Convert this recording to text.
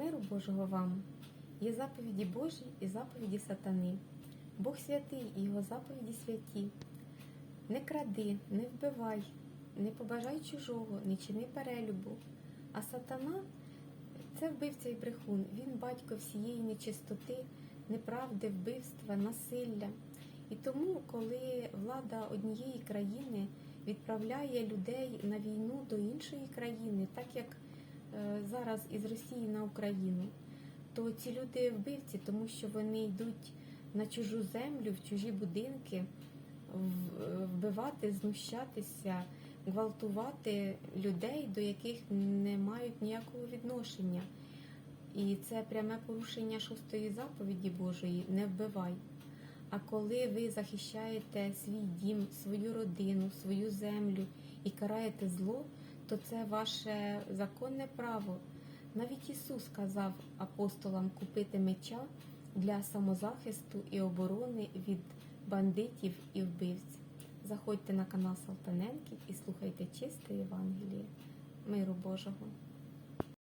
Миру Божого вам! Є заповіді Божі і заповіді сатани. Бог святий і його заповіді святі. Не кради, не вбивай, не побажай чужого, не чини перелюбу. А сатана це вбивця і брехун. Він батько всієї нечистоти, неправди, вбивства, насилля. І тому, коли влада однієї країни відправляє людей на війну до іншої країни, так як зараз із Росії на Україну, то ці люди вбивці, тому що вони йдуть на чужу землю, в чужі будинки, вбивати, знущатися, гвалтувати людей, до яких не мають ніякого відношення. І це пряме порушення шостої заповіді Божої не вбивай. А коли ви захищаєте свій дім, свою родину, свою землю і караєте зло, то це ваше законне право. Навіть Ісус сказав апостолам купити меча для самозахисту і оборони від бандитів і вбивців. Заходьте на канал Салтаненків і слухайте чисте Євангеліє. Миру Божого!